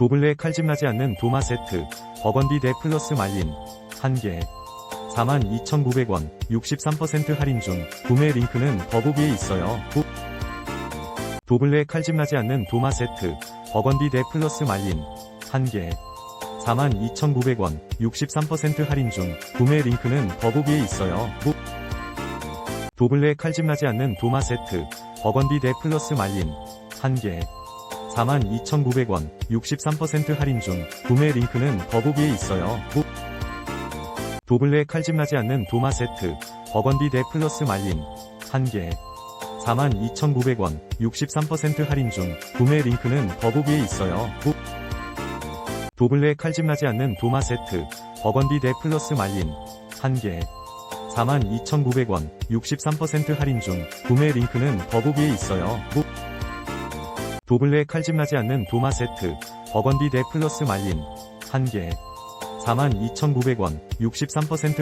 도블레 칼집 나지 않는 도마 세트, 버건디 대 플러스 말린, 1개, 42,900원, 63% 할인 중, 구매 링크는 더보기에 있어요. 도, 도블레 칼집 나지 않는 도마 세트, 버건디 대 플러스 말린, 1개, 42,900원, 63% 할인 중, 구매 링크는 더보기에 있어요. 도, 도블레 칼집 나지 않는 도마 세트, 버건디 대 플러스 말린, 1개, 42,900원, 63% 할인 중, 구매 링크는 더보기에 있어요. 도, 도블레 칼집 나지 않는 도마 세트, 버건디 대 플러스 말린, 1개, 42,900원, 63% 할인 중, 구매 링크는 더보기에 있어요. 도, 도블레 칼집 나지 않는 도마 세트, 버건디 대 플러스 말린, 1개, 42,900원, 63% 할인 중, 구매 링크는 더보기에 있어요. 도, 도블레 칼집 나지 않는 도마 세트, 버건디 대 플러스 말린, 1개, 42,900원, 63%